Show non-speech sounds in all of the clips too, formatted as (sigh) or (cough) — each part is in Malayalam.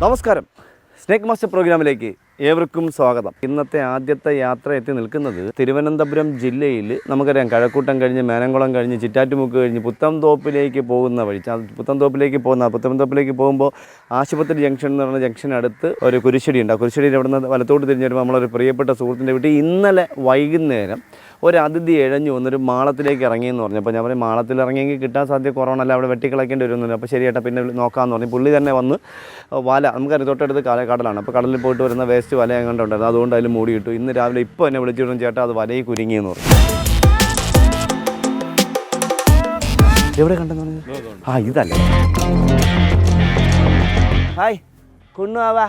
നമസ്കാരം. സ്നേക് മാസ്റ്റർ പ്രോഗ്രാമിലേക്ക് ഏവർക്കും സ്വാഗതം. ഇന്നത്തെ ആദ്യത്തെ യാത്ര എത്തി നിൽക്കുന്നത് തിരുവനന്തപുരം ജില്ലയിൽ നമുക്കറിയാം. കഴക്കൂട്ടം കഴിഞ്ഞ് മേനംകുളം കഴിഞ്ഞ് ചിറ്റാറ്റുമുക്ക് കഴിഞ്ഞ് പുത്തംതോപ്പിലേക്ക് പോകുന്ന വഴി. പുത്തംതോപ്പിലേക്ക് പോകുന്ന പുത്തംതോപ്പിലേക്ക് പോകുമ്പോൾ ആശുപത്രി ജംഗ്ഷൻ എന്ന് പറയുന്ന ജംഗ്ഷനടുത്ത് ഒരു കുരിശടി ഉണ്ട്. ആ കുരിശടിയിൽ അവിടെ നിന്ന് വലത്തോട്ട് തിരിഞ്ഞ് വരുമ്പോൾ നമ്മളൊരു പ്രിയപ്പെട്ട സുഹൃത്തിന്റെ വീട്ടിൽ ഇന്നലെ വൈകുന്നേരം ഒരു അതിഥി ഇഴഞ്ഞു വന്നൊരു മാളത്തിലേക്ക് ഇറങ്ങി എന്ന് പറഞ്ഞു. അപ്പോൾ ഞാൻ പറയും മാളത്തിൽ ഇറങ്ങിയെങ്കിൽ കിട്ടാൻ സാധ്യത കുറവാണല്ല അവിടെ വെട്ടിക്കളയ്ക്കേണ്ടി വരുന്നില്ല അപ്പോൾ ശരിയേട്ടാ പിന്നെ നോക്കാമെന്ന് പറഞ്ഞു. പുള്ളി തന്നെ വന്ന് വല നമുക്കറിയാം തൊട്ടടുത്ത് കാല കടലാണ്. അപ്പോൾ കടലിൽ പോയിട്ട് വരുന്ന വേസ്റ്റ് വല എങ്ങോട്ടുണ്ടായിരുന്നു അതുകൊണ്ട് അതിൽ മൂടിയിട്ടു. ഇന്ന് രാവിലെ ഇപ്പോൾ എന്നെ വിളിച്ചിടും ചേട്ടാ അത് വലയിൽ കുരുങ്ങിയെന്ന് പറഞ്ഞു. എവിടെ കണ്ടെന്ന് പറഞ്ഞു ആ ഇതല്ലേ. ഹായ് കുണ്ണുവാ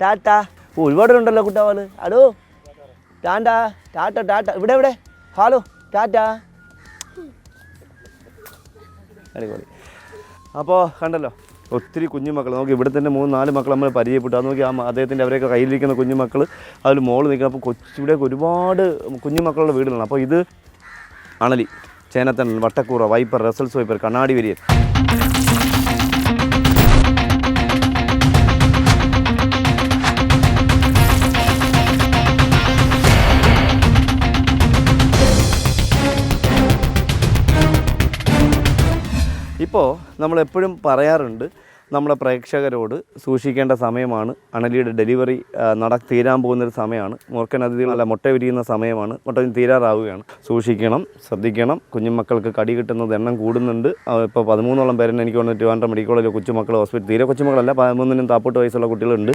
ടാറ്റ. ടാറ്റാ ഒരുപാട് ഉണ്ടല്ലോ കുട്ടാവാൽ. അടോ. ടാറ്റ ടാറ്റ ടാറ്റ. ഇവിടെ ഇവിടെ. ഹലോ ടാറ്റ. അടിപൊളി. അപ്പോൾ കണ്ടല്ലോ ഒത്തിരി കുഞ്ഞുമക്കൾ നോക്കി ഇവിടെ തന്നെ മൂന്ന് നാല് മക്കൾ നമ്മൾ പരിചയപ്പെട്ടു. അത് നോക്കി ആ അദ്ദേഹത്തിന്റെ അവരെയൊക്കെ കയ്യിലിരിക്കുന്ന കുഞ്ഞുമക്കൾ അതിൽ മോൾ നിൽക്കണം. അപ്പോൾ കൊച്ചു ഇവിടെയൊക്കെ ഒരുപാട് കുഞ്ഞുമക്കളുടെ വീടുകളാണ്. അപ്പോൾ ഇത് അണലി ചേനത്തണൽ വട്ടക്കൂറ വൈപ്പർ റസൽസ് വൈപ്പർ കണ്ണാടി വരിയൻ. ഇപ്പോൾ നമ്മളെപ്പോഴും പറയാറുണ്ട് നമ്മളെ പ്രേക്ഷകരോട് സൂക്ഷിക്കേണ്ട സമയമാണ്. അണലിയുടെ ഡെലിവറി നട തീരാൻ പോകുന്നൊരു സമയമാണ്. മൂർക്കൻ അതിഥികളല്ല മുട്ട വിരിയുന്ന സമയമാണ്. മുട്ട തീരാറാവുകയാണ്. സൂക്ഷിക്കണം ശ്രദ്ധിക്കണം. കുഞ്ഞുമക്കൾക്ക് കടി കിട്ടുന്നത് എണ്ണം കൂടുന്നുണ്ട്. ഇപ്പോൾ പതിമൂന്നോളം പേരെന്നെ എനിക്ക് തോന്നുന്നു ട്രിവാൻഡ്രം മെഡിക്കൽ കോളേജിൽ കൊച്ചുമക്കൾ ഹോസ്പിറ്റൽ തീരെ കൊച്ചുമക്കളല്ല പതിമൂന്നിനും താപ്പോട്ട് വയസ്സുള്ള കുട്ടികളുണ്ട്.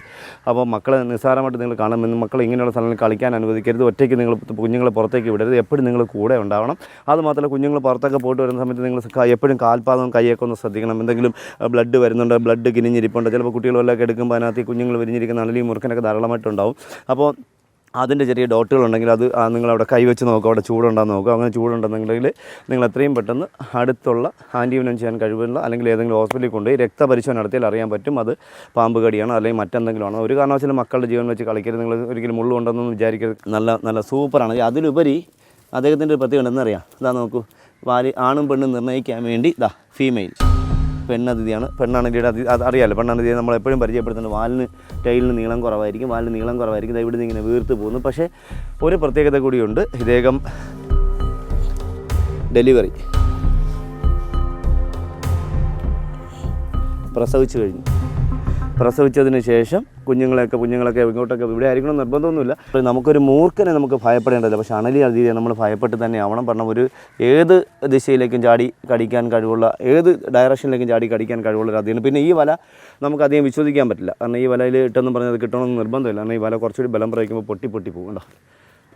അപ്പോൾ മക്കളെ നിസ്സാരമായിട്ട് നിങ്ങൾ കാണുമെന്ന് മക്കൾ ഇങ്ങനെയുള്ള സ്ഥലങ്ങളിൽ കളിക്കാൻ അനുവദിക്കരുത്. ഒറ്റയ്ക്ക് നിങ്ങൾ കുഞ്ഞുങ്ങളെ പുറത്തേക്ക് വിടരുത്. എപ്പോഴും നിങ്ങൾ കൂടെ ഉണ്ടാവണം. അതുമാത്രമല്ല കുഞ്ഞുങ്ങൾ പുറത്തൊക്കെ പോയിട്ട് വരുന്ന സമയത്ത് നിങ്ങൾ എപ്പോഴും കാൽപാദവും കൈയൊക്കെ ഒന്ന് ശ്രദ്ധിക്കണം. എന്തെങ്കിലും ബ്ലഡ് വരുന്നുണ്ട് ബ്ലഡ് കിനിഞ്ഞിരിപ്പുണ്ട്. ചിലപ്പോൾ കുട്ടികൾ വല്ലതൊക്കെ എടുക്കുമ്പോൾ അതിനകത്ത് ഈ കുഞ്ഞുങ്ങൾ വിരിഞ്ഞിരിക്കുന്ന അണലിയും മുറുക്കനൊക്കെ ധാരാളമായിട്ടുണ്ടാവും. അപ്പോൾ അതിന്റെ ചെറിയ ഡോട്ടുകളുണ്ടെങ്കിൽ അത് നിങ്ങളവിടെ കൈവച്ച് നോക്കുക അവിടെ ചൂടുണ്ടാകുന്ന നോക്കുക. അങ്ങനെ ചൂടുണ്ടെന്നുണ്ടെങ്കിൽ നിങ്ങൾ എത്രയും പെട്ടെന്ന് അടുത്തുള്ള ആന്റിവിനം ചെയ്യാൻ കഴിവുള്ള അല്ലെങ്കിൽ ഏതെങ്കിലും ഹോസ്പിറ്റലിൽ കൊണ്ടുപോയി രക്തപരിശോധന നടത്തിയാൽ അറിയാൻ പറ്റും. അത് പാമ്പ് കടിയാണോ അല്ലെങ്കിൽ മറ്റെന്തെങ്കിലും ആണോ. ഒരു കാരണവശാലും മക്കളുടെ ജീവൻ വെച്ച് കളിക്കരുത്. നിങ്ങൾ ഒരിക്കലും മുള്ളുണ്ടെന്നൊന്നും വിചാരിക്കരുത്. നല്ല നല്ല സൂപ്പറാണ്. അതിലുപരി അദ്ദേഹത്തിന്റെ ഒരു പ്രത്യേകത എന്നറിയാം ഇതാ നോക്കൂ. വാലി ആണും പെണ്ണും നിർണയിക്കാൻ വേണ്ടി ഇതാ ഫീമെയിൽ പെണ്ണതിഥിയാണ്. പെണ്ണാണതിയുടെ അതി അത് അറിയാമല്ലോ പെണ്ണാണതിയെ നമ്മൾ എപ്പോഴും പരിചയപ്പെടുത്തുന്നത് വാലിന് ടൈലിന് നീളം കുറവായിരിക്കും വാലിന് നീളം കുറവായിരിക്കും. ദാ ഇവിടുന്ന് ഇങ്ങനെ വീർത്ത് പോകുന്നു. പക്ഷേ ഒരു പ്രത്യേകത കൂടിയുണ്ട്. ഇദ്ദേഹം ഡെലിവറി പ്രസവിച്ചു കഴിഞ്ഞു. പ്രസവിച്ചതിന് ശേഷം കുഞ്ഞുങ്ങളെയൊക്കെ കുഞ്ഞുങ്ങളൊക്കെ ഇങ്ങോട്ടൊക്കെ ഇവിടെ ആയിരിക്കണം നിർബന്ധമൊന്നുമില്ല. നമുക്കൊരു മൂർഖനെ നമുക്ക് ഭയപ്പെടേണ്ടതില്ല. പക്ഷേ അണലി അതിഥിയെ നമ്മൾ ഭയപ്പെട്ട് തന്നെ ആവണം. പറഞ്ഞ ഒരു ഏത് ദിശയിലേക്കും ചാടി കടിക്കാൻ കഴിവുള്ള ഏത് ഡയറക്ഷനിലേക്കും ചാടി കടിക്കാൻ കഴിവുള്ള ഒരു അതിഥിയാണ്. പിന്നെ ഈ വല നമുക്ക് അധികം വിശ്വസിക്കാൻ പറ്റില്ല. കാരണം ഈ വലയിൽ ഇട്ടെന്ന് പറഞ്ഞത് കിട്ടണമെന്ന് നിർബന്ധമില്ല. കാരണം ഈ വല കുറച്ചുകൂടി ബലം പ്രയോഗിക്കുമ്പോൾ പൊട്ടി പൊട്ടി പോകും കേട്ടോ.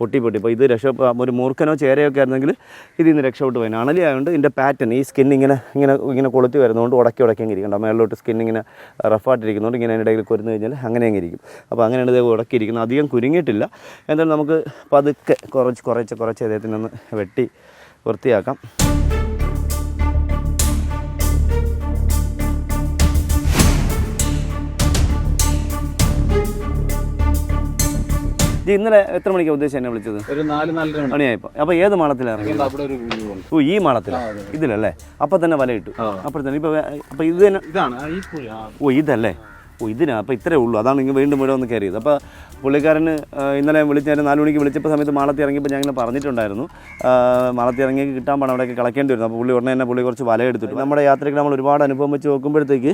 പൊട്ടി പൊട്ടി. അപ്പോൾ ഇത് രക്ഷ ഒരു മൂർഖനോ ചേരയൊക്കെ ആയിരുന്നെങ്കിൽ ഇതിൽ നിന്ന് രക്ഷപ്പെട്ട് പോയി അണലി ആയതുകൊണ്ട് ഇതിന്റെ പാറ്റേൺ ഈ സ്കിൻ ഇങ്ങനെ ഇങ്ങനെ ഇങ്ങനെ കൊളുത്തി വരുന്നതുകൊണ്ട് ഉടക്കി ഉടക്കി ഇരിക്കണ്ട മേളിലോട്ട് സ്കിൻ ഇങ്ങനെ റഫായിട്ടിരിക്കുന്നതുകൊണ്ട് ഇങ്ങനെ അതിന്റെ ഇടയിൽ കൊരുന്ന് കഴിഞ്ഞാൽ അങ്ങനെ അങ്ങ് ഇരിക്കും. അപ്പോൾ അങ്ങനെയാണ് ഇത് ഉടക്കിയിരിക്കുന്നത്. അധികം കുരുങ്ങിയിട്ടില്ല. എന്തായാലും നമുക്ക് പതുക്കെ കുറച്ച് കുറച്ച് കുറച്ച് അദ്ദേഹത്തിനൊന്ന് വെട്ടി വൃത്തിയാക്കാം. ഇത് ഇന്നലെ എത്ര മണിക്കാണ് ഉദ്ദേശിച്ച് എന്നെ വിളിച്ചത്? ഒരു നാല് നാലര മണി. മണിയായപ്പോൾ അപ്പോൾ ഏത് മാളത്തിലാണ് ഇറങ്ങിയത് അവിടെ ഒരു ഉണ്ട്. ഓ ഈ മാളത്തിലാണ് ഇതിലല്ലേ? അപ്പം തന്നെ വല ഇട്ടു ആ. അപ്പോൾ തന്നെ ഇപ്പോൾ അപ്പോൾ ഇത് തന്നെ ഇതാണ് ആ, ഈ പുഴ. ആ, ഓ ഇതല്ലേ? ഓ ഇതിനാ? അപ്പോൾ ഇത്രേ ഉള്ളൂ. അതാണ് ഇങ്ങനെ വീണ്ടും ഇവിടെ വന്ന് കയറിയത്. അപ്പോൾ പുള്ളിക്കാരന് ആ, ഇന്നലെ വിളിച്ചാൽ നാല് മണിക്ക് വിളിച്ചപ്പോൾ സമയത്ത് മാളത്തി ഇറങ്ങിയപ്പോൾ ഞാൻ ഇങ്ങനെ പറഞ്ഞിട്ടുണ്ടായിരുന്നു മാളത്തി ഇറങ്ങി കിട്ടാൻ പണം അവിടെയൊക്കെ കളക്കേണ്ടി വരുന്നു അപ്പോൾ പുള്ളി ഉടനെ തന്നെ പുള്ളി കുറച്ച് വല എടുത്തിട്ട്. നമ്മുടെ യാത്രയ്ക്ക് നമ്മൾ ഒരുപാട് അനുഭവം വെച്ച് നോക്കുമ്പോഴത്തേക്ക്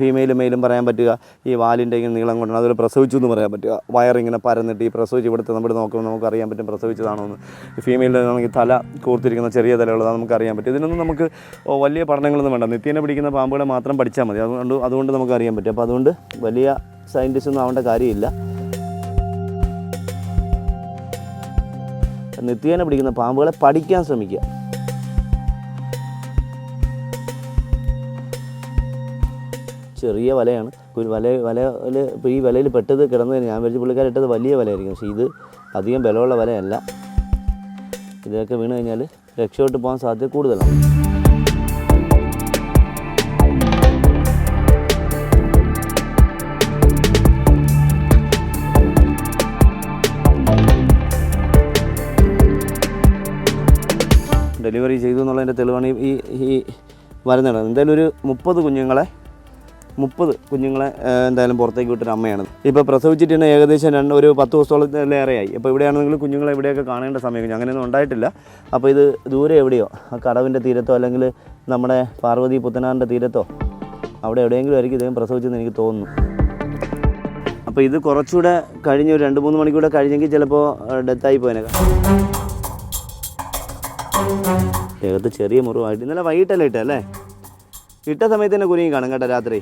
ഫീമെയിലും മെയിലും പറയാൻ പറ്റുക ഈ വാലിന്റെ ഇങ്ങനെ നീളം കൊണ്ടാണ് അതുപോലെ പ്രസവിച്ചു എന്ന് പറയാൻ പറ്റുക. വയറിങ്ങനെ പരന്നിട്ട് ഈ പ്രസവിച്ച് ഇവിടുത്തെ നമ്മൾ നോക്കുമ്പോൾ നമുക്ക് അറിയാൻ പറ്റും പ്രസവിച്ചതാണോ എന്ന് ഫീമെയിലാണെങ്കിൽ തല കൂർത്തിരിക്കുന്ന ചെറിയ തലയുള്ളതാണ് നമുക്ക് അറിയാൻ പറ്റും. ഇതിനൊന്നും നമുക്ക് വലിയ പഠനങ്ങളൊന്നും വേണ്ട. നിത്യേനെ പിടിക്കുന്ന പാമ്പുകളെ മാത്രം പഠിച്ചാൽ മതി. അതുകൊണ്ട് അതുകൊണ്ട് നമുക്ക് അറിയാൻ പറ്റും. അപ്പോൾ അതുകൊണ്ട് വലിയ സയന്റിസ്റ്റ് ഒന്നും ആവേണ്ട കാര്യമില്ല. നിത്യേന പിടിക്കുന്ന പാമ്പുകളെ പഠിക്കാൻ ശ്രമിക്കുക. ചെറിയ വലയാണ്. ഒരു വല വലയിൽ ഇപ്പോൾ ഈ വലയിൽ പെട്ടത് കിടന്നത് ഞാൻ വിചാരിച്ച പുള്ളിക്കാരിട്ടത് വലിയ വലയായിരിക്കും. പക്ഷേ ഇത് അധികം ബലമുള്ള വലയല്ല. ഇതൊക്കെ വീണ് കഴിഞ്ഞാൽ രക്ഷപ്പെട്ട് പോകാൻ സാധ്യത കൂടുതലാണ്. ഡെലിവറി ചെയ്തു എന്നുള്ളതിന്റെ തെളിവാണ് ഈ ഈ- വരുന്നത് എന്തായാലും ഒരു മുപ്പത് കുഞ്ഞുങ്ങളെ മുപ്പത് കുഞ്ഞുങ്ങളെ എന്തായാലും പുറത്തേക്ക് വിട്ടൊരു അമ്മയാണ്. ഇപ്പോൾ പ്രസവിച്ചിട്ട് ഏകദേശം രണ്ട് ഒരു പത്ത് ദിവസത്തോളത്തിലേറെയായി. അപ്പോൾ ഇവിടെയാണെങ്കിൽ കുഞ്ഞുങ്ങളെ ഇവിടെയൊക്കെ കാണേണ്ട സമയം അങ്ങനെയൊന്നും ഉണ്ടായിട്ടില്ല. അപ്പോൾ ഇത് ദൂരെ എവിടെയോ? ആ കടവിന്റെ തീരത്തോ അല്ലെങ്കിൽ നമ്മുടെ പാർവതി പുത്തനാറിന്റെ തീരത്തോ? അവിടെ എവിടെയെങ്കിലും ആയിരിക്കും ഇദ്ദേഹം പ്രസവിച്ചെന്ന് എനിക്ക് തോന്നുന്നു. അപ്പോൾ ഇത് കുറച്ചുകൂടെ കഴിഞ്ഞ് ഒരു രണ്ട് മൂന്ന് മണിക്കൂടെ കഴിഞ്ഞെങ്കിൽ ചിലപ്പോൾ ഡെത്തായി പോയനേക്കാം ദേഹത്ത് ചെറിയ മുറിവായിട്ട് ഇന്നലെ വൈകിട്ടല്ലേ ഇട്ട അല്ലേ? ഇട്ട സമയത്ത് തന്നെ കുരുങ്ങി കാണും കേട്ടോ രാത്രി.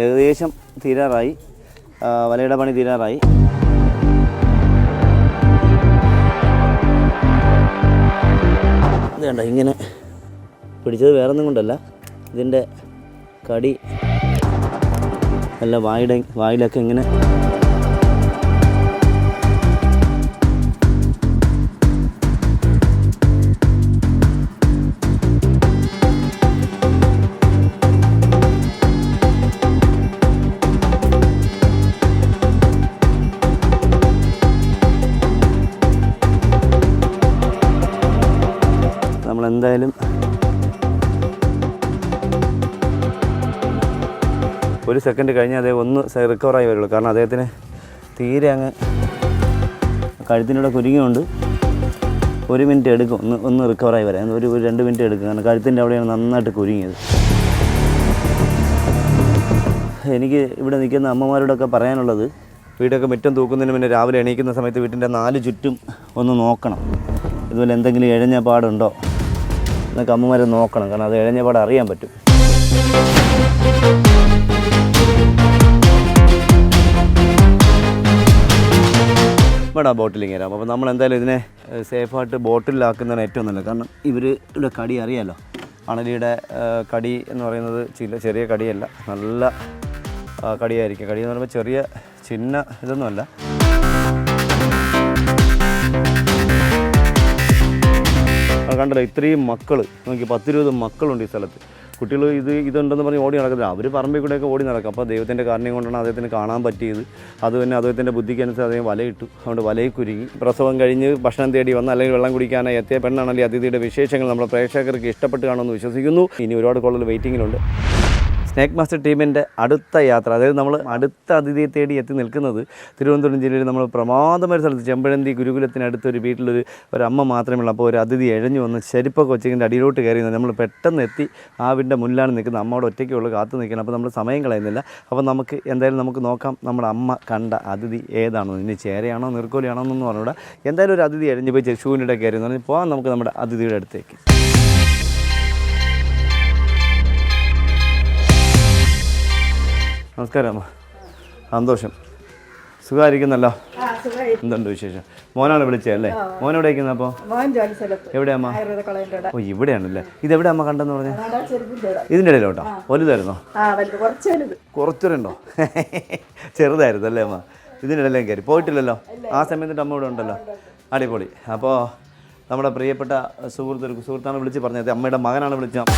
ഏകദേശം തീരാറായി. വലയുടെ പണി തീരാറായി. ഇത് കണ്ട ഇങ്ങനെ പിടിച്ചത് വേറെ ഒന്നും കൊണ്ടല്ല. ഇതിന്റെ കടി അല്ല വായുടെ വായിലൊക്കെ ഇങ്ങനെ ഒരു സെക്കൻഡ് കഴിഞ്ഞാൽ അദ്ദേഹം ഒന്ന് റിക്കവറായി വരുള്ളൂ. കാരണം അദ്ദേഹത്തിന് തീരെ അങ്ങ് കഴുത്തിനൂടെ കുരുങ്ങിയുണ്ട്. ഒരു മിനിറ്റ് എടുക്കും. ഒന്ന് ഒന്ന് റിക്കവറായി വരാം ഒരു രണ്ട് മിനിറ്റ് എടുക്കും. കാരണം കഴുത്തിന്റെ അവിടെയാണ് നന്നായിട്ട് കുരുങ്ങിയത്. എനിക്ക് ഇവിടെ നിൽക്കുന്ന അമ്മമാരോടൊക്കെ പറയാനുള്ളത് വീടൊക്കെ മുറ്റം തൂക്കുന്നതിന് മുന്നേ രാവിലെ എണീക്കുന്ന സമയത്ത് വീട്ടിന്റെ നാല് ചുറ്റും ഒന്ന് നോക്കണം. ഇതുപോലെ എന്തെങ്കിലും ഇഴഞ്ഞ പാടുണ്ടോ എന്നൊക്കെ അമ്മമാരെ നോക്കണം. കാരണം അത് ഇഴഞ്ഞ പാട് അറിയാൻ പറ്റും. ഇവിടെ ബോട്ടിലിങ് തരാം അപ്പോൾ നമ്മൾ എന്തായാലും ഇതിനെ സേഫായിട്ട് ബോട്ടിലാക്കുന്നതാണ് ഏറ്റവും നല്ലത്. കാരണം ഇവർ ഇവിടെ കടി അറിയാമല്ലോ അണലിയുടെ കടി എന്ന് പറയുന്നത് ചില ചെറിയ കടിയല്ല. നല്ല കടിയായിരിക്കും. കടി എന്ന് പറയുമ്പോൾ ചെറിയ ചിന്ന ഇതൊന്നുമല്ല കണ്ടല്ലോ ഇത്രയും മക്കൾ നോക്കി പത്തിരുപത് മക്കളുണ്ട് ഈ സ്ഥലത്ത്. കുട്ടികൾ ഇത് ഇതുണ്ടെന്ന് പറഞ്ഞ് ഓടി നടക്കുന്നത് അവർ പറമ്പിൽ കൂടെയൊക്കെ ഓടി നടക്കും. അപ്പോൾ ദൈവത്തിന്റെ കാരണം കൊണ്ടാണ് അദ്ദേഹത്തിന് കാണാൻ പറ്റിയത്. അത് തന്നെ അദ്ദേഹത്തിന്റെ ബുദ്ധിക്കനുസരിച്ച് അദ്ദേഹം വലയിട്ടു അതുകൊണ്ട് വലയിൽ കുരുങ്ങി. പ്രസവം കഴിഞ്ഞ് ഭക്ഷണം തേടി വന്ന് അല്ലെങ്കിൽ വെള്ളം കുടിക്കാനായി എത്തിയ പെണ്ണാണല്ലേ അതിഥിയുടെ വിശേഷങ്ങൾ. നമ്മുടെ പ്രേക്ഷകർക്ക് ഇഷ്ടപ്പെട്ട് കാണുമെന്ന് വിശ്വസിക്കുന്നു. ഇനി ഒരുപാട് കൂടുതൽ വെയിറ്റിങ്ങിലുണ്ട്. സ്നേക്ക് മാസ്റ്റർ ടീമിന്റെ അടുത്ത യാത്ര അതായത് നമ്മൾ അടുത്ത അതിഥിയെ തേടി എത്തി നിൽക്കുന്നത് തിരുവനന്തപുരം ജില്ലയിൽ നമ്മൾ പ്രമാദമായ സ്ഥലത്ത് ചെമ്പഴന്തി ഗുരുകുലത്തിനടുത്ത് ഒരു വീട്ടിലൊരു ഒരു അമ്മ മാത്രമേ ഉള്ളൂ അപ്പോൾ ഒരു അതിഥി എഴഞ്ഞു വന്ന് ചെരുപ്പൊക്കെ കൊച്ചിന്റെ അടിയിലോട്ട് കയറി നമ്മൾ പെട്ടെന്ന് എത്തി ആ വീടിന്റെ മുന്നിലാണ് നിൽക്കുന്നത്. അമ്മയോട് ഒറ്റയ്ക്കുള്ളൂ കാത്തു നിൽക്കണം അപ്പോൾ നമ്മൾ സമയം കളയുന്നില്ല. അപ്പോൾ നമുക്ക് എന്തായാലും നമുക്ക് നോക്കാം നമ്മുടെ അമ്മ കണ്ട അതിഥി ഏതാണോ ഇനി ചേരയാണോ നീർക്കോലിയാണോ എന്നൊന്നും പറഞ്ഞുകൂടാ എന്തായാലും ഒരു അതിഥി എഴഞ്ഞു പോയി ഷൂവിന്റെ കയറി എന്ന് പറഞ്ഞാൽ പോകാം നമുക്ക് നമ്മുടെ അതിഥിയുടെ അടുത്തേക്ക്. നമസ്കാരം. അമ്മ സന്തോഷം. സുഖമായിരിക്കുന്നല്ലോ? എന്തുണ്ട് വിശേഷം? മോനാണ് വിളിച്ചത് മോൻ എവിടെ ഇരിക്കുന്നത് അപ്പോൾ എവിടെയാ അമ്മ? ആയുർവേദ കളയുടെ ഓ ഇവിടെയാണല്ലേ. ഇതെവിടെ അമ്മ കണ്ടെന്ന് പറഞ്ഞു. ഇതിന്റെ ഇടയിലോട്ടോ? വലുതായിരുന്നോ? കുറച്ചുണ്ടോ (laughs) ചെറുതായിരുന്നു അല്ലേ അമ്മ? ഇതിന്റെ ഇടയിലേ കയറി. പോയിട്ടില്ലല്ലോ? ആ സമയത്ത് അമ്മ ഇവിടെ ഉണ്ടല്ലോ. അടിപൊളി. അപ്പോ നമ്മുടെ പ്രിയപ്പെട്ട സുഹൃത്ത് സുഹൃത്താണ് വിളിച്ച് പറഞ്ഞത്. അമ്മയുടെ മകനാണ് വിളിച്ചത്.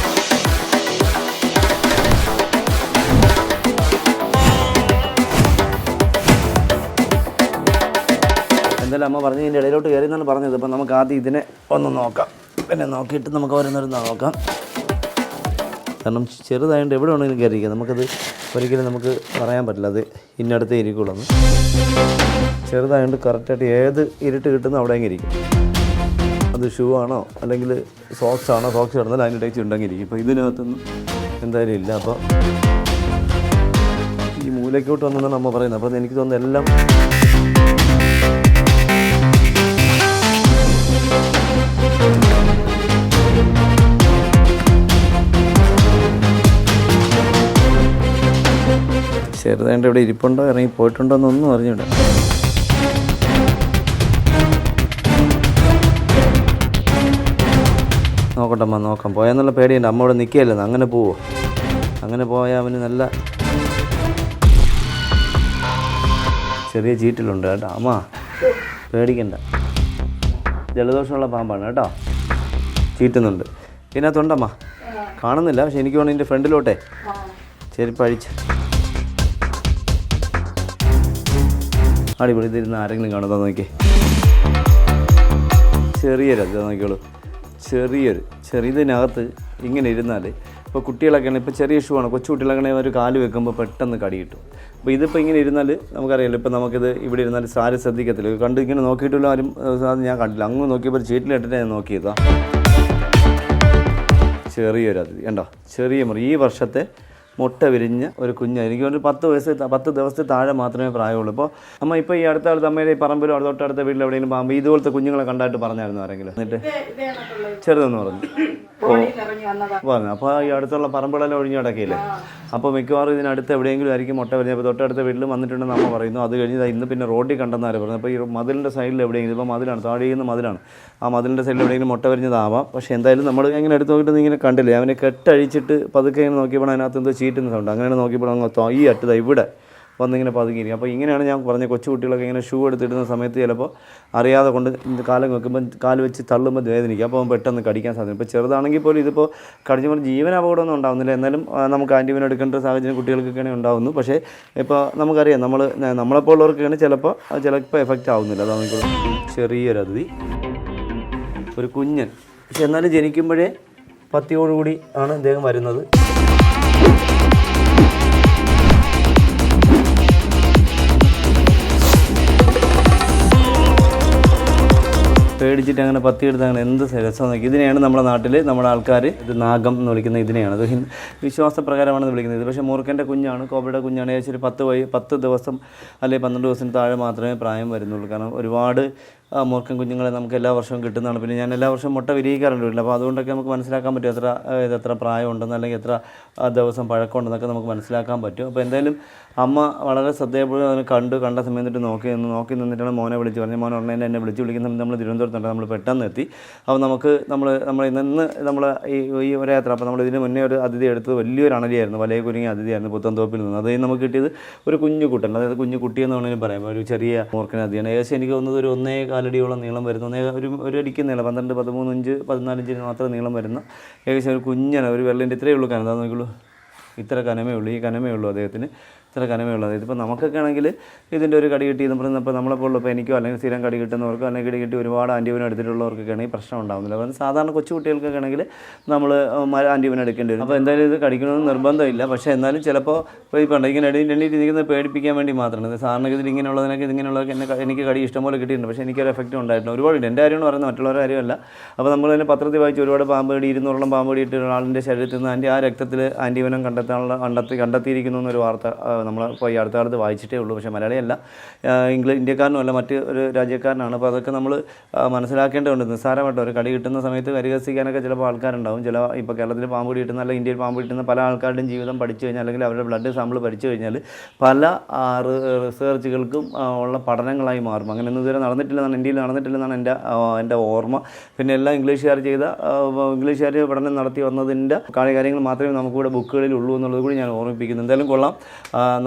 എന്തായാലും അമ്മ പറഞ്ഞ് ഇതിന്റെ ഇടയിലോട്ട് കയറി എന്നാണ് പറഞ്ഞത്. അപ്പം നമുക്ക് ആദ്യം ഇതിനെ ഒന്ന് നോക്കാം. പിന്നെ നോക്കിയിട്ട് നമുക്ക് ഓരോന്നോരം നോക്കാം. കാരണം ചെറുതായതുകൊണ്ട് എവിടെ വേണമെങ്കിലും കയറിയിരിക്കുക നമുക്കത് ഒരിക്കലും നമുക്ക് പറയാൻ പറ്റില്ല. അത് ഇന്നടുത്തേ ഇരിക്കുള്ളൂ. ചെറുതായതുകൊണ്ട് കറക്റ്റായിട്ട് ഏത് ഇരുട്ട് കിട്ടുന്നു അവിടെ ഇരിക്കും. അത് ഷൂ ആണോ? അല്ലെങ്കിൽ സോക്സ് ആണോ? സോക്സ് കിടന്നാൽ അതിന്റെ ടേച്ച് ഉണ്ടെങ്കിൽ ഇരിക്കും. ഇപ്പോൾ ഇതിനകത്തൊന്നും എന്തായാലും ഇല്ല. അപ്പോൾ ഈ മൂലയ്ക്കോട്ട് വന്നെന്നാണ് അമ്മ പറയുന്നത്. അപ്പോൾ എനിക്ക് തോന്നുന്നു എല്ലാം ചെറുതായിട്ട് ഇവിടെ ഇരിപ്പുണ്ടോ? ഇറങ്ങി പോയിട്ടുണ്ടോ എന്നൊന്നും അറിഞ്ഞൂട. നോക്കട്ടെ അമ്മ നോക്കാം. പോയെന്നുള്ള പേടിയുണ്ട്. അമ്മ ഇവിടെ നിൽക്കുകയല്ലെന്ന് അങ്ങനെ പോവോ? അങ്ങനെ പോയാൽ അവന് നല്ല ചെറിയ ചീറ്റിലുണ്ട് കേട്ടോ. അമ്മ പേടിക്കണ്ട. ജലദോഷമുള്ള പാമ്പാണ് കേട്ടോ. ചീറ്റുന്നുണ്ട്. ഇതിനകത്തുണ്ടമ്മ കാണുന്നില്ല പക്ഷെ എനിക്ക് വേണം ഇതിന്റെ ഫ്രണ്ടിലോട്ടെ ചെരുപ്പ് അടിപൊളി. ഇതിരുന്ന് ആരെങ്കിലും കാണുന്നത് നോക്കി ചെറിയൊരു അത് നോക്കിയോളൂ. ചെറിയൊരു ചെറിയതിനകത്ത് ഇങ്ങനെ ഇരുന്നാൽ ഇപ്പോൾ കുട്ടികളൊക്കെ ആണെങ്കിൽ ഇപ്പോൾ ചെറിയ ഷൂ ആണ്. കൊച്ചു കുട്ടികളൊക്കെ ആണെങ്കിൽ ഒരു കാൽ വെക്കുമ്പോൾ പെട്ടെന്ന് കടി കിട്ടും. അപ്പോൾ ഇതിപ്പോൾ ഇങ്ങനെ ഇരുന്നാൽ നമുക്കറിയാലോ ഇപ്പോൾ നമുക്കിത് ഇവിടെ ഇരുന്നാൽ സാരി ശ്രദ്ധിക്കത്തില്ല. കണ്ട് ഇങ്ങനെ നോക്കിയിട്ടില്ല ആരും ഞാൻ കണ്ടില്ല. അങ്ങ് നോക്കിയപ്പോൾ ചീറ്റിലിട്ടിട്ട് ഞാൻ നോക്കിയതാ. ചെറിയൊരു അതിഥി കണ്ടോ? ചെറിയ മുറി. ഈ വർഷത്തെ മുട്ട വിരിഞ്ഞ് ഒരു കുഞ്ഞ്. എനിക്ക് ഒരു പത്ത് വയസ്സ് പത്ത് ദിവസത്തെ താഴെ മാത്രമേ പ്രായമുള്ളൂ. ഇപ്പോൾ അമ്മ ഇപ്പോൾ ഈ അടുത്ത ആൾ അമ്മയുടെ ഈ പറമ്പിലോ അടുത്ത തൊട്ടടുത്ത വീട്ടിൽ എവിടെയെങ്കിലും പാമ്പ് ഇതുപോലത്തെ കുഞ്ഞുങ്ങളെ കണ്ടായിട്ട് പറഞ്ഞായിരുന്നു ആരെങ്കിലും? എന്നിട്ട് ചെറുതെന്ന് പറഞ്ഞു. പറഞ്ഞു അപ്പോൾ ഈ അടുത്തുള്ള പറമ്പുകളെല്ലാം ഒഴിഞ്ഞു കിടക്കില്ലേ അപ്പോൾ മിക്കവാറും ഇതിനടുത്ത് എവിടെയെങ്കിലും ആയിരിക്കും മുട്ട വരുന്നത് അപ്പോൾ തൊട്ടടുത്ത വീട്ടിൽ വന്നിട്ടുണ്ടെന്ന് അമ്മ പറയുന്നു. അത് കഴിഞ്ഞ് ഇന്ന് പിന്നെ റോഡിൽ കണ്ടെന്നാണ് പറയുന്നത് അപ്പോൾ ഈ മതിലിന്റെ സൈഡിൽ എവിടെയെങ്കിലും ഇപ്പോൾ മതിലാണ് താഴെ ചെയ്യുന്ന മതിലാണ്. ആ മതിലിന്റെ സൈഡിൽ എവിടെയെങ്കിലും മുട്ട വരിഞ്ഞതാവാം. പക്ഷേ എന്തായാലും നമ്മൾ ഇങ്ങനെ എടുത്ത് നോക്കിയിട്ട് ഇങ്ങനെ കണ്ടില്ലേ? അവനെ കെട്ടഴിച്ചിട്ട് പതുക്കെ ഇങ്ങനെ നോക്കിയപ്പോൾ അതിനകത്ത് എന്തോ ചീറ്റുന്ന സൗണ്ട് അങ്ങനെ നോക്കിയപ്പോൾ അങ്ങ് ഈ അറ്റതാ ഇവിടെ. വന്നിങ്ങനെ പതുങ്ങിയിരിക്കും. അപ്പോൾ ഇങ്ങനെയാണ് ഞാൻ പറഞ്ഞ കൊച്ചു കുട്ടികളൊക്കെ ഇങ്ങനെ ഷൂ എടുത്തിടുന്ന സമയത്ത് ചിലപ്പോൾ അറിയാതെ കൊണ്ട് കാലം വെക്കുമ്പോൾ കാൽ വെച്ച് തള്ളുമ്പോൾ വേദനിക്കും. അപ്പോൾ പെട്ടെന്ന് കടിക്കാൻ സാധ്യത ഇപ്പോൾ ചെറുതാണെങ്കിൽ പോലും ഇതിപ്പോൾ കടിച്ചു പറഞ്ഞാൽ ജീവൻ അപകടമൊന്നും ഉണ്ടാവുന്നില്ല. എന്നാലും നമുക്ക് ആന്റിബിൻ എടുക്കേണ്ട സാഹചര്യം കുട്ടികൾക്കൊക്കെയാണ് ഉണ്ടാവുന്നു. പക്ഷേ ഇപ്പോൾ നമുക്കറിയാം നമ്മൾ നമ്മളെപ്പോലുള്ളവർക്കാണ് ചിലപ്പോൾ ചിലപ്പോൾ എഫക്റ്റ് ആവുന്നില്ല. അതാണ് ചെറിയൊരു അതിഥി. ഒരു കുഞ്ഞൻ. പക്ഷെ എന്നാലും ജനിക്കുമ്പോഴേ പത്തിയോടുകൂടി ആണ് ഇദ്ദേഹം വരുന്നത്. പേടിച്ചിട്ട് അങ്ങനെ പത്തി എടുത്ത് അങ്ങനെ എന്ത് രസം നോക്കി. ഇതിനെയാണ് നമ്മുടെ നാട്ടിൽ നമ്മുടെ ആൾക്കാർ ഇത് നാഗം എന്ന് വിളിക്കുന്ന ഇതിനെയാണ്. അത് വിശ്വാസപ്രകാരമാണ് ഇത് വിളിക്കുന്നത് പക്ഷേ മൂർഖന്റെ കുഞ്ഞാണ് കോബയുടെ കുഞ്ഞാണ്. ഏകദേശം ഒരു പത്ത് വയ പത്ത് ദിവസം അല്ലെങ്കിൽ പന്ത്രണ്ട് ദിവസത്തിന് താഴെ മാത്രമേ പ്രായം വരുന്നുള്ളൂ. കാരണം ഒരുപാട് മൂർഖൻ കുഞ്ഞുങ്ങളെ നമുക്ക് എല്ലാ വർഷവും കിട്ടുന്നതാണ്. പിന്നെ ഞാൻ എല്ലാ വർഷവും മുട്ട വിരിയിക്കാറുണ്ട് വീട്ടിൽ. അപ്പോൾ അതുകൊണ്ടൊക്കെ നമുക്ക് മനസ്സിലാക്കാൻ പറ്റും എത്ര ഇത് എത്ര പ്രായം ഉണ്ടെന്ന് അല്ലെങ്കിൽ എത്ര ദിവസം പഴക്കമുണ്ടെന്നൊക്കെ നമുക്ക് മനസ്സിലാക്കാൻ പറ്റും. അപ്പോൾ എന്തായാലും അമ്മ വളരെ ശ്രദ്ധയപ്പോഴും അതിനെ കണ്ടു കണ്ട സമയത്ത് നോക്കി നിന്ന് നോക്കി നിന്നിട്ടാണ് മോനെ വിളിച്ച് പറഞ്ഞു മോൻ ഉടനെ എന്നെ വിളിച്ച് വിളിക്കുന്ന സമയത്ത് നമ്മൾ തിരുവനന്തപുരത്തുണ്ട്. നമ്മൾ പെട്ടെന്ന് എത്തി. അപ്പോൾ നമുക്ക് നമ്മൾ നമ്മൾ ഇന്ന് നമ്മൾ ഈ ഈ ഒരു യാത്ര അപ്പോൾ നമ്മൾ ഇതിന് മുന്നേ ഒരു അതിഥി എടുത്തത് വലിയൊരു അണലിയായിരുന്നു. വലയ കുരുങ്ങി അതിഥിയായിരുന്നു പുത്തൻതോപ്പിൽ നിന്ന്. അതിൽ നമുക്ക് കിട്ടിയത് ഒരു കുഞ്ഞു കുട്ടൻ അതായത് കുഞ്ഞു കുട്ടിയെന്ന് വേണമെങ്കിൽ പറയാം. ഒരു ചെറിയ മൂർഖൻ അതിയാണ് ഏകദേശം എനിക്ക് തോന്നുന്നത് ഒരു ഒന്നേ കാലടിയോളം നീളം വരുന്ന. ഒരു ഒരു അടിക്ക് നീളം പന്ത്രണ്ട് പതിമൂന്ന് ഇഞ്ച് പതിനാല് ഇഞ്ചിന് മാത്രം നീളം വരുന്ന. ഏകദേശം ഒരു കുഞ്ഞന ഒരു വെള്ളിന്റെ ഇത്രയേ ഉള്ളൂ കനം. എന്താ നോക്കിയുള്ളൂ ഇത്ര കനമേ ഉള്ളൂ ഈ കനമേ ഉള്ളൂ അദ്ദേഹത്തിന്. ഇത്ര കനമയുള്ളത്. ഇതിപ്പോൾ നമുക്കൊക്കെ ആണെങ്കിൽ ഇതിന്റെ ഒരു കടി കിട്ടി എന്ന് പറഞ്ഞാൽ ഇപ്പോൾ നമ്മളെപ്പോലുള്ള ഇപ്പോൾ എനിക്കോ അല്ലെങ്കിൽ സ്ഥിരം കടി കിട്ടുന്നവർക്കോ അല്ലെങ്കിൽ കടി കിട്ടി ഒരുപാട് ആന്റിബിനും എടുത്തിട്ടുള്ളവർക്കൊക്കെ ആണെങ്കിൽ പ്രശ്നം ഉണ്ടാകുന്നില്ല അപ്പോൾ സാധാരണ കൊച്ചു കുട്ടികൾക്കൊക്കെ ആണെങ്കിൽ നമ്മൾ ആന്റിബിൻ എടുക്കേണ്ടി വരും. അപ്പോൾ എന്തായാലും ഇത് കടിക്കണമെന്ന് നിർബന്ധമില്ല. പക്ഷേ എന്നാലും ചിലപ്പോൾ ഇപ്പോൾ ഈ പണ്ടിങ്ങനെ ഇങ്ങനെ എണീറ്റ് എണീറ്റ് പേടിപ്പിക്കാൻ വേണ്ടി മാത്രമാണ്. സാധാരണ ഇതിൽ ഇങ്ങനെയുള്ളതിനൊക്കെ ഇതിങ്ങനെയുള്ളതൊക്കെ എന്നെ എനിക്ക് കടി ഇഷ്ടംപോലെ കിട്ടിയിട്ടുണ്ട്. പക്ഷേ എനിക്കൊരു എഫക്റ്റ് ഉണ്ടായിട്ടുണ്ട് ഒരുപാടുണ്ട്. എന്റെ കാര്യമാണ് പറയുന്നത്. മറ്റുള്ളവരുടെ കാര്യമല്ല. അപ്പോൾ നമ്മൾ തന്നെ പത്രത്തിൽ വായിച്ച് ഒരുപാട് പാമ്പ് കടി ഇരുന്നൂറോളം പാമ്പ് കടിയിട്ട് ഒരാളിന്റെ ശരീരത്തിൽ നിന്ന് ആന്റി ആ രക്തത്തിൽ ആന്റിവനം കണ്ടെത്താനുള്ള കണ്ടെത്തി കണ്ടെത്തിയിരിക്കുന്നു എന്നൊരു വാർത്ത നമ്മൾ ഇപ്പോൾ ഈ അടുത്ത കാലത്ത് വായിച്ചിട്ടേ ഉള്ളൂ. പക്ഷേ മലയാളിയല്ല. ഇംഗ്ലീഷ് ഇന്ത്യക്കാരനുമല്ല മറ്റ് ഒരു രാജ്യക്കാരനാണ്. അപ്പോൾ അതൊക്കെ നമ്മൾ മനസ്സിലാക്കേണ്ടതുണ്ട്. നിസ്സാരമായിട്ട് ഒരു കടി കിട്ടുന്ന സമയത്ത് പരിഹസിക്കാനൊക്കെ ചിലപ്പോൾ ആൾക്കാരുണ്ടാവും. ചില ഇപ്പോൾ കേരളത്തിൽ പാമ്പ് കടി കിട്ടുന്ന അല്ലെങ്കിൽ ഇന്ത്യയിൽ പാമ്പ് കിട്ടുന്ന പല ആൾക്കാരുടെയും ജീവിതം പഠിച്ചു കഴിഞ്ഞാൽ അല്ലെങ്കിൽ അവരുടെ ബ്ലഡ് സാമ്പിൾ പഠിച്ചു കഴിഞ്ഞാൽ പല റിസേർച്ചുകൾക്കും ഉള്ള പഠനങ്ങളായി മാറും. അങ്ങനെ ഒന്നും ഇതുവരെ നടന്നിട്ടില്ലെന്നാണ് ഇന്ത്യയിൽ നടന്നിട്ടില്ലെന്നാണ് എന്റെ എന്റെ ഓർമ്മ. പിന്നെ എല്ലാം ഇംഗ്ലീഷുകാർ ചെയ്ത ഇംഗ്ലീഷുകാർ പഠനം നടത്തി വന്നതിന്റെ കാര്യ- കാര്യങ്ങൾ മാത്രമേ നമുക്കിവിടെ ബുക്കുകളിൽ ഉള്ളൂ എന്നുള്ളത് കൂടി ഞാൻ ഓർമ്മിപ്പിക്കുന്നു. എന്തായാലും കൊള്ളാം.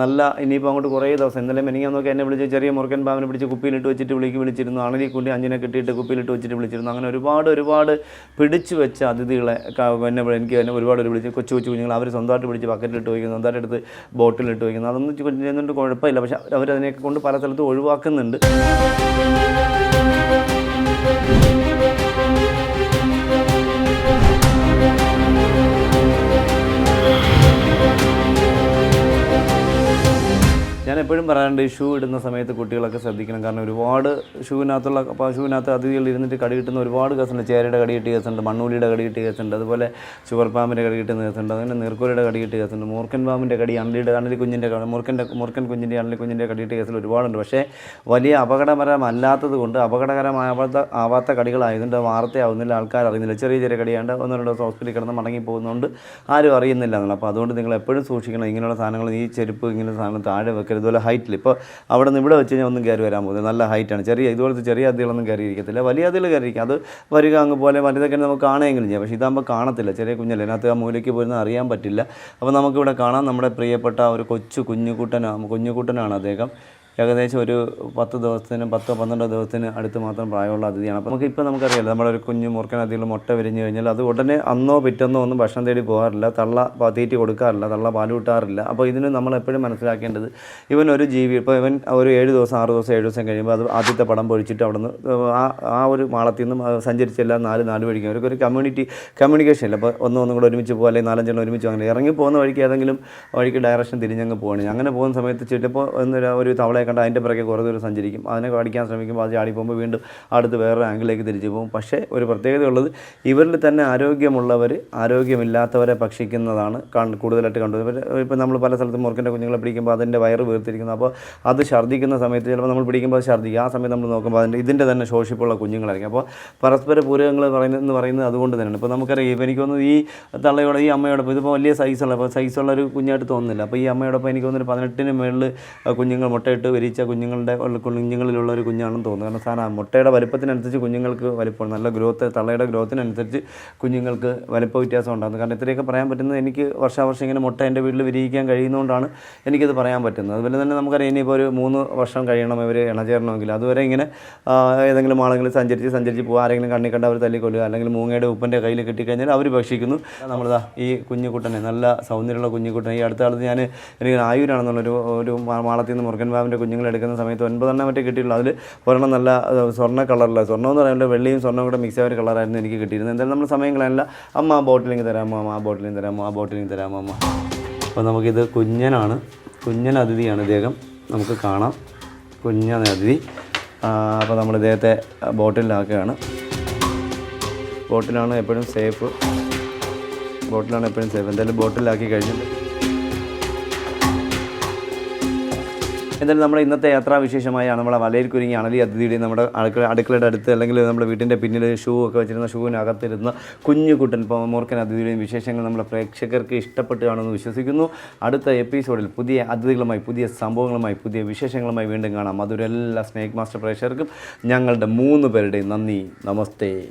നല്ല ഇനിയിപ്പോൾ അങ്ങോട്ട് കുറേ ദിവസം ഇന്നലെ മെനിങ്ങാൻ നോക്കി എന്നെ വിളിച്ച് ചെറിയ മുറുക്കൻ പാമ്പിനെ പിടിച്ച് കുപ്പിയിലിട്ട് വെച്ചിട്ട് വിളിക്ക് വിളിച്ചിരുന്നു. അണലി കുണ്ടി അഞ്ചിനെ കെട്ടിയിട്ട് കുപ്പിയിലിട്ട് വെച്ചിട്ട് വിളിച്ചിരുന്നു. അങ്ങനെ ഒരുപാട് ഒരുപാട് പിടിച്ചു വെച്ച അതിഥികളെ എന്നെ എനിക്ക് എന്നെ ഒരുപാട് ഒരു വിളിച്ച് കൊച്ചു കൊച്ചു കുഞ്ഞുങ്ങൾ അവർ സ്വന്തമായിട്ട് പിടിച്ച് ബക്കറ്റിലിട്ട് വയ്ക്കുന്നു സ്വന്തമായിട്ട് എടുത്ത് ബോട്ടിലിട്ട് വയ്ക്കുന്നു. അതൊന്നും ചെയ്യുന്നുണ്ട് കുഴപ്പമില്ല. പക്ഷേ അവരതിനെയൊക്കെ കൊണ്ട് പല സ്ഥലത്തും ഒഴിവാക്കുന്നുണ്ട്. എപ്പോഴും പറയാറുണ്ട് ഷൂ ഇടുന്ന സമയത്ത് കുട്ടികളൊക്കെ ശ്രദ്ധിക്കണം. കാരണം ഒരുപാട് ഷൂവിനകത്തുള്ള ഷൂവിനകത്ത് അതിഥികൾ ഇരുന്നിട്ട് കടി കിട്ടുന്ന ഒരുപാട് കേസുണ്ട് ചേരയുടെ കടി കിട്ടിയ കേസുണ്ട് മണ്ണൂലിയുടെ കടി കിട്ടിയ കേസുണ്ട് അതുപോലെ ചുവർ പാമ്പിന്റെ കടി കിട്ടുന്ന കേസുണ്ട് അങ്ങനെ നീർക്കോലിയുടെ കടി കിട്ടിയ കേസുണ്ട് മൂർക്കൻ പാമ്പിന്റെ കടി അണ്ണിയുടെ അണലി കുഞ്ഞിന്റെ മൂർക്കന്റെ മൂർക്കൻ കുഞ്ഞിന്റെ അണലി കുഞ്ഞിന്റെ കടി കിട്ടിയ കേസിൽ ഒരുപാടുണ്ട്. പക്ഷേ വലിയ അപകടകരമല്ലാത്തത് കൊണ്ട് അപകടകരമാവാത്ത ആവാത്ത കടികളായതുകൊണ്ട് വാർത്തയാവുന്നില്ല ആൾക്കാർ അറിയുന്നില്ല. ചെറിയ ചെറിയ കടിയാണ്ട് ഒന്നോ രണ്ടോ ദിവസം ഹോസ്പിറ്റലിൽ കിടന്ന് മടങ്ങി പോകുന്നതുകൊണ്ട് ആരും അറിയുന്നില്ല എന്നുള്ളത്. അപ്പോൾ അതുകൊണ്ട് നിങ്ങൾ എപ്പോഴും സൂക്ഷിക്കണം. ഇങ്ങനെയുള്ള സാധനങ്ങൾ ഈ ചെരുപ്പ് ഇങ്ങനെയുള്ള സാധനം താഴെ വെക്കരുത്. ഇതുപോലെ ഹൈറ്റിൽ ഇപ്പോൾ അവിടെ നിന്ന് ഇവിടെ വെച്ച് കഴിഞ്ഞാൽ ഒന്നും കയറി വരാൻ പോകുന്നത് നല്ല ഹൈറ്റാണ് ചെറിയ ഇതുപോലത്തെ ചെറിയ അതികളൊന്നും കയറി ഇരിക്കത്തില്ല വലിയ അതിൽ കയറി ഇരിക്കും അത് വരിക അങ്ങ് പോലെ വലുതൊക്കെ നമുക്ക് കാണുകയെങ്കിലും ചെയ്യാം. പക്ഷേ ഇതാകുമ്പോൾ കാണത്തില്ല. ചെറിയ കുഞ്ഞല്ലേ. അതിനകത്ത് ആ മൂലയ്ക്ക് പോയിരുന്ന അറിയാൻ പറ്റില്ല. അപ്പോൾ നമുക്കിവിടെ കാണാം നമ്മുടെ പ്രിയപ്പെട്ട ഒരു കൊച്ചു കുഞ്ഞുകുട്ടനാണ് കുഞ്ഞുകൂട്ടനാണ് അദ്ദേഹം. ഏകദേശം ഒരു പത്ത് ദിവസത്തിന് പത്തോ പന്ത്രണ്ടോ ദിവസത്തിന് അടുത്ത് മാത്രം പ്രായമുള്ള അതിഥിയാണ്. അപ്പോൾ നമുക്ക് ഇപ്പോൾ നമുക്കറിയാലോ നമ്മളൊരു കുഞ്ഞു മുറുക്കൻ അതിഥികൾ മുട്ട വിരിഞ്ഞ് കഴിഞ്ഞാൽ അത് ഉടനെ അന്നോ പിറ്റന്നോ ഒന്നും ഭക്ഷണം തേടി പോകാറില്ല തള്ള തീറ്റി കൊടുക്കാറില്ല തള്ള പാൽ കിട്ടാറില്ല. അപ്പോൾ ഇതിന് നമ്മൾ എപ്പോഴും മനസ്സിലാക്കേണ്ടത് ഇവൻ ഒരു ജീവി ഇപ്പോൾ ഇവൻ ഒരു ഏഴ് ദിവസം ആറ് ദിവസം ഏഴ് ദിവസം കഴിയുമ്പോൾ അത് ആദ്യത്തെ പടം പൊഴിച്ചിട്ട് അവിടെ നിന്ന് ആ ആ ഒരു മാളത്തിൽ നിന്നും സഞ്ചരിച്ചെല്ലാം നാല് നാല് വഴിക്കും അവർക്ക് ഒരു കമ്മ്യൂണിറ്റി കമ്മ്യൂണിക്കേഷൻ ഇല്ല. അപ്പോൾ ഒന്നും ഒന്നും കൂടെ ഒരുമിച്ച് പോകുക അല്ലെങ്കിൽ നാലഞ്ചെണ്ണം ഒരുമിച്ച് അങ്ങനെ ഇറങ്ങി പോകുന്ന വഴിക്ക് ഏതെങ്കിലും വഴിക്ക് ഡയറക്ഷൻ തിരിഞ്ഞങ്ങ് പോകണം അങ്ങനെ പോകുന്ന സമയത്ത് ചിലപ്പോൾ ഒരു തവളയെ കണ്ട് അതിന്റെ പിറകെ കുറേ ദൂരം സഞ്ചരിക്കും. അതിനെ കാണിക്കാൻ ശ്രമിക്കുമ്പോൾ അത് ചാടി പോകുമ്പോൾ വീണ്ടും അടുത്ത് വേറൊരു ആംഗിളിലേക്ക് തിരിച്ചു പോകും. പക്ഷേ ഒരു പ്രത്യേകതയുള്ളത് ഇവരിൽ തന്നെ ആരോഗ്യമുള്ളവർ ആരോഗ്യമില്ലാത്തവരെ ഭക്ഷിക്കുന്നതാണ് കൂടുതലായിട്ട് കണ്ടത്. ഇപ്പോൾ നമ്മൾ പല സ്ഥലത്തും മുറുക്കിന്റെ കുഞ്ഞുങ്ങളെ പിടിക്കുമ്പോൾ അതിന്റെ വയറ് വീർത്തിരിക്കുന്നു. അപ്പോൾ അത് ഛർദ്ദിക്കുന്ന സമയത്ത് ചിലപ്പോൾ നമ്മൾ പിടിക്കുമ്പോൾ അത് ഛർദ്ദിക്കും. ആ സമയത്ത് നമ്മൾ നോക്കുമ്പോൾ അതിന്റെ ഇതിന്റെ തന്നെ ശോഷിപ്പുള്ള കുഞ്ഞുങ്ങളായിരിക്കും. അപ്പോൾ പരസ്പര പൂരകങ്ങൾ പറയുന്നത് എന്ന് പറയുന്നത് അതുകൊണ്ട് തന്നെയാണ്. ഇപ്പോൾ നമുക്കറിയാം ഇപ്പോൾ എനിക്ക് തോന്നുന്നു ഈ തള്ളയോടെ ഈ അമ്മയോടൊപ്പം ഇതിപ്പോൾ വലിയ സൈസുള്ള അപ്പോൾ സൈസുള്ള ഒരു കുഞ്ഞായിട്ട് തോന്നുന്നില്ല. അപ്പോൾ ഈ അമ്മയോടൊപ്പം എനിക്ക് തോന്നുന്നു ഒരു പതിനെട്ടിന് മുകളിൽ കുഞ്ഞുങ്ങൾ മുട്ടയിട്ട് വിരിച്ച കുഞ്ഞുങ്ങളുടെ കുഞ്ഞുങ്ങളിലുള്ള ഒരു കുഞ്ഞാണെന്ന് തോന്നുന്നു. കാരണം സാധനം മുട്ടയുടെ വലിപ്പത്തിനനുസരിച്ച് കുഞ്ഞുങ്ങൾക്ക് വലിപ്പം നല്ല ഗ്രോത്ത് തള്ളയുടെ ഗ്രോത്തിനനുസരിച്ച് കുഞ്ഞുങ്ങൾക്ക് വലിപ്പ വ്യത്യാസം ഉണ്ടാകുന്നത് കാരണം ഇത്രയൊക്കെ പറയാൻ പറ്റുന്നത് എനിക്ക് വർഷാവർഷം ഇങ്ങനെ മുട്ട എന്റെ വീട്ടിൽ വിരിയിക്കാൻ കഴിയുന്നതുകൊണ്ടാണ് എനിക്കിത് പറയാൻ പറ്റുന്നത്. അതുപോലെ തന്നെ നമുക്കറിയാം ഇനിയിപ്പോൾ ഒരു മൂന്ന് വർഷം കഴിയണം ഇവർ ഇണചേരണമെങ്കിൽ. അതുവരെ ഇങ്ങനെ ഏതെങ്കിലും ആളെങ്കിലും സഞ്ചരിച്ച് സഞ്ചരിച്ച് പോകുക ആരെങ്കിലും കണ്ണി കണ്ട അവർ തല്ലിക്കൊല്ലുക അല്ലെങ്കിൽ മൂങ്ങയുടെ ഉപ്പന്റെ കയ്യിൽ കിട്ടിക്കഴിഞ്ഞാൽ അവർ ഭക്ഷിക്കുന്നു. നമ്മളിതാ ഈ കുഞ്ഞുകുട്ടനെ നല്ല സൗന്ദര്യമുള്ള കുഞ്ഞുകുട്ടനെ. ഈ അടുത്ത കാലത്ത് ഞാൻ എനിക്ക് ആയൂരാണെന്നുള്ളൊരു ഒരു മാളത്തിൽ നിന്ന് മുറുകൻ ബാബിന്റെ കുഞ്ഞുങ്ങൾ എടുക്കുന്ന സമയത്ത് ഒൻപതെണ്ണം മറ്റേ കിട്ടിയുള്ളൂ അതിൽ ഒരെണ്ണം നല്ല സ്വർണ കളറില്ല സ്വർണം എന്ന് പറയുമ്പോൾ വെള്ളിയും സ്വർണവും കൂടെ മിക്സ് ആയ ഒരു കളറായിരുന്നു എനിക്ക് കിട്ടിയിരുന്നത്. എന്തായാലും നമ്മൾ സമയങ്ങളല്ല അമ്മ ആ ബോട്ടിലിങ് തരാമോ അമ്മ ആ ബോട്ടിലിങ് തരാമോ ആ ബോട്ടിലിങ് തരാമോ അമ്മ. അപ്പോൾ നമുക്കിത് കുഞ്ഞനാണ് കുഞ്ഞൻ അതിഥിയാണ് ഇദ്ദേഹം. നമുക്ക് കാണാം. കുഞ്ഞൻ അതിഥി. അപ്പോൾ നമ്മൾ ഇദ്ദേഹത്തെ ബോട്ടിലാക്കുകയാണ്. ബോട്ടിലാണ് എപ്പോഴും സേഫ് ബോട്ടിലാണ് എപ്പോഴും സേഫ് എന്തായാലും ബോട്ടിലാക്കി കഴിഞ്ഞിട്ട് എന്തായാലും നമ്മുടെ ഇന്നത്തെ യാത്രാ നമ്മുടെ വലയിൽ കുരുങ്ങി അണലി അതിഥിയുടെ നമ്മുടെ അടുക്കള അടുക്കളയുടെ അടുത്ത് അല്ലെങ്കിൽ നമ്മുടെ വീട്ടിന്റെ പിന്നിൽ ഷൂ ഒക്കെ വെച്ചിരുന്ന ഷൂവിനകത്തിരുന്ന കുഞ്ഞു കുട്ടൻ മൂർക്കൻ അതിഥിയുടെയും വിശേഷങ്ങൾ നമ്മുടെ പ്രേക്ഷകർക്ക് ഇഷ്ടപ്പെട്ടു കാണുമെന്ന് വിശ്വസിക്കുന്നു. അടുത്ത എപ്പിസോഡിൽ പുതിയ അതിഥികളുമായി പുതിയ സംഭവങ്ങളുമായി പുതിയ വിശേഷങ്ങളുമായി വീണ്ടും കാണാം. അതൊരു എല്ലാ സ്നേക് മാസ്റ്റർ പ്രേക്ഷകർക്കും ഞങ്ങളുടെ മൂന്ന് പേരുടെയും നന്ദി. നമസ്തേ.